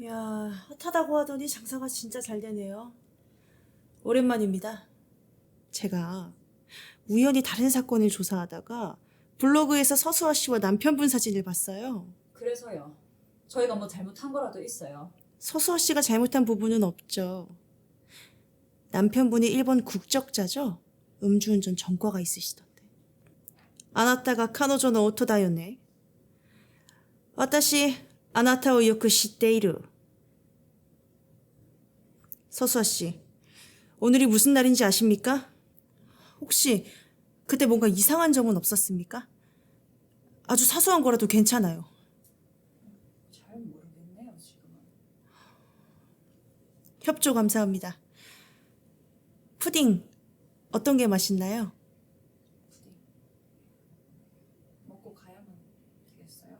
이야, 핫하다고 하더니 장사가 진짜 잘 되네요. 오랜만입니다. 제가 우연히 다른 사건을 조사하다가 블로그에서 서수아 씨와 남편분 사진을 봤어요. 그래서요. 저희가 뭐 잘못한 거라도 있어요. 서수아 씨가 잘못한 부분은 없죠. 남편분이 일본 국적자죠? 음주운전 전과가 있으시던데. 아나타가 카노조의 오토다요네. 私 あなたをよく知っている。서수아 씨, 오늘이 무슨 날인지 아십니까? 혹시 그때 뭔가 이상한 점은 없었습니까? 아주 사소한 거라도 괜찮아요. 잘 모르겠네요, 지금은. 협조 감사합니다. 푸딩 어떤 게 맛있나요? 먹고 가야만 되겠어요?